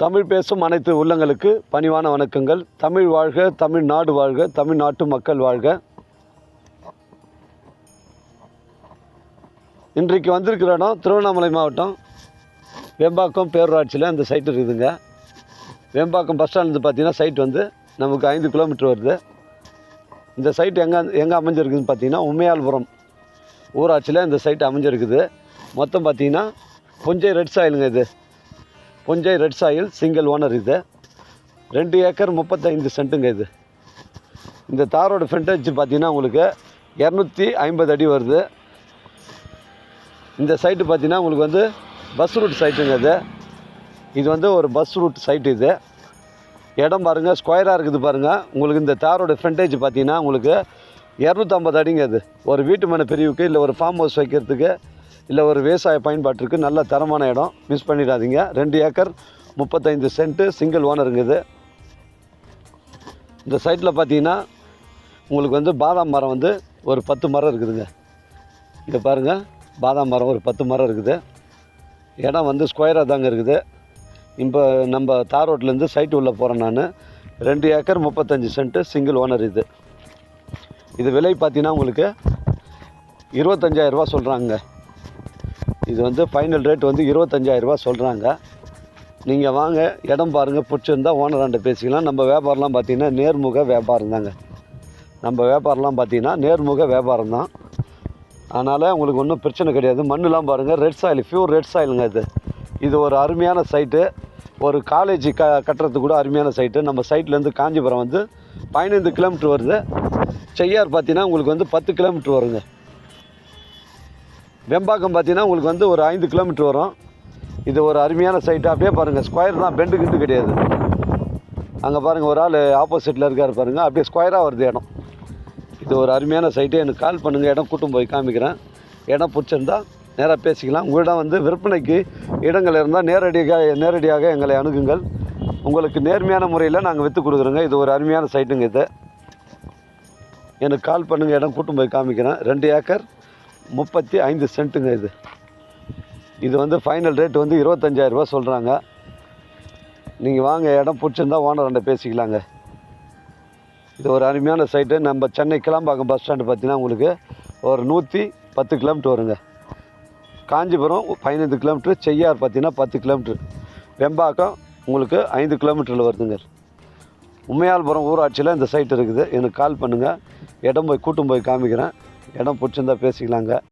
தமிழ் பேசும் அனைத்து உள்ளங்களுக்கு பணிவான வணக்கங்கள். தமிழ் வாழ்க தமிழ்நாடு வாழ்க தமிழ்நாட்டு மக்கள் வாழ்க. இன்றைக்கு வந்திருக்கிற இடம் திருவண்ணாமலை மாவட்டம். வெம்பாக்கம் பேரூராட்சியில் இந்த சைட் இருக்குதுங்க. வெம்பாக்கம் பஸ் ஸ்டாண்ட்லேருந்து பார்த்தீங்கன்னா சைட் வந்து நமக்கு ஐந்து கிலோமீட்டர் வருது. இந்த சைட் எங்கே எங்கே அமைஞ்சிருக்குதுன்னு பார்த்தீங்கன்னா உமையால்புரம் ஊராட்சியில் இந்த சைட் அமைஞ்சிருக்குது. மொத்தம் பார்த்தீங்கன்னா கொஞ்சம் ரெட் சாயிலுங்க இது. புஞ்சை ரெட் சாயில் சிங்கிள் ஓனர் இது. ரெண்டு ஏக்கர் முப்பத்தைந்து சென்ட்டுங்க இது. இந்த தாரோட ஃப்ரண்டேஜ் பார்த்தீங்கன்னா உங்களுக்கு இரநூத்தி ஐம்பது அடி வருது. இந்த சைட்டு பார்த்தீங்கன்னா உங்களுக்கு வந்து பஸ் ரூட் சைட்டுங்க இது. இது வந்து ஒரு பஸ் ரூட் சைட்டு இது. இடம் பாருங்கள் ஸ்கொயராக இருக்குது பாருங்கள் உங்களுக்கு இந்த தாரோட ஃப்ரண்டேஜ் பார்த்தீங்கன்னா உங்களுக்கு இரநூத்தம்பது அடிங்க அது ஒரு வீட்டு மனை பிரிவுக்கு இல்லை ஒரு ஃபார்ம் ஹவுஸ் வைக்கிறதுக்கு இல்லை ஒரு விவசாய பயன்பாட்டிற்கு நல்ல தரமான இடம். மிஸ் பண்ணிடாதீங்க. ரெண்டு ஏக்கர் முப்பத்தைந்து சென்ட்டு சிங்கிள் ஓனருங்க இது. இந்த சைட்டில் பார்த்தீங்கன்னா உங்களுக்கு வந்து பாதாம் மரம் வந்து ஒரு பத்து மரம் இருக்குதுங்க. இங்கே பாருங்கள் பாதாம் மரம் ஒரு பத்து மரம் இருக்குது. இடம் வந்து ஸ்கொயராக தாங்க இருக்குது. இப்போ நம்ம தார் ரோட்லேருந்து சைட்டு உள்ளே போகிறேன் நான். ரெண்டு ஏக்கர் முப்பத்தஞ்சு சென்ட்டு சிங்கிள் ஓனர் இது. இது விலை பார்த்தீங்கன்னா உங்களுக்கு இருபத்தஞ்சாயிரரூபா சொல்கிறாங்க இது வந்து ஃபைனல் ரேட் வந்து இருபத்தஞ்சாயிரரூபா சொல்கிறாங்க நீங்கள் வாங்க இடம் பாருங்கள் பிடிச்சிருந்தா ஓனராண்ட பேசிக்கலாம். நம்ம வியாபாரம்லாம் பார்த்தீங்கன்னா நேர்முக வியாபாரம் தாங்க. நம்ம வியாபாரம்லாம் பார்த்தீங்கன்னா நேர்முக வியாபாரம் தான். அதனால் உங்களுக்கு ஒன்றும் பிரச்சனை கிடையாது. மண்ணுலாம் பாருங்கள் ரெட் சாயில் பியூர் ரெட் சாயிலுங்க இது. இது ஒரு அருமையான சைட்டு ஒரு காலேஜ் க கட்டுறதுக்கு கூட அருமையான சைட்டு நம்ம சைட்லேருந்து காஞ்சிபுரம் வந்து பதினைந்து கிலோமீட்டர் வருது. செய்யார் பார்த்தீங்கன்னா உங்களுக்கு வந்து பத்து கிலோமீட்டர் வருங்க. வெம்பாக்கம் பார்த்தீங்கன்னா உங்களுக்கு வந்து ஒரு ஐந்து கிலோமீட்டர் வரும். இது ஒரு அருமையான சைட்டு அப்படியே பாருங்கள் ஸ்கொயர் தான் பெண்டு கிண்டு கிடையாது. அங்கே பாருங்கள் ஒரு ஆள் ஆப்போசிட்டில் இருக்கார் பாருங்கள் அப்படியே ஸ்கொயராக வருது இடம். இது ஒரு அருமையான சைட்டு எனக்கு கால் பண்ணுங்கள் இடம் கூட்டம் போய் காமிக்கிறேன். இடம் பிடிச்சிருந்தா நேராக பேசிக்கலாம். உங்களிடம் வந்து விற்பனைக்கு இடங்கள் இருந்தால் நேரடியாக நேரடியாக எங்களை அணுகுங்கள். உங்களுக்கு நேர்மையான முறையில் நாங்கள் விற்று கொடுக்குறோங்க. இது ஒரு அருமையான சைட்டுங்க இது. எனக்கு கால் பண்ணுங்கள் இடம் கூட்டும் போய் காமிக்கிறேன். ரெண்டு ஏக்கர் முப்பத்தி ஐந்து சென்ட்டுங்க இது. இது வந்து ஃபைனல் ரேட் வந்து இருபத்தஞ்சாயிரரூபா சொல்கிறாங்க நீங்கள் வாங்க இடம் பிடிச்சிருந்தா ஓனர்கிட்ட பேசிக்கலாங்க. இது ஒரு அருமையான சைட்டு நம்ம சென்னை கிளம்பாக்கம் பஸ் ஸ்டாண்டு பார்த்தீங்கன்னா உங்களுக்கு ஒரு நூற்றி பத்து கிலோமீட்டர் வருங்க. காஞ்சிபுரம் பதினைந்து கிலோமீட்ரு செய்யார் பார்த்தீங்கன்னா பத்து கிலோமீட்ரு வெம்பாக்கம் உங்களுக்கு ஐந்து கிலோமீட்டரில் வருதுங்க. உமையால்புரம் ஊராட்சியில் இந்த சைட் இருக்குது. எனக்கு கால் பண்ணுங்கள் இடம் போய் கூட்டும் போய் காமிக்கிறேன். இடம் பிடிச்சிருந்தா பேசிக்கலாங்க.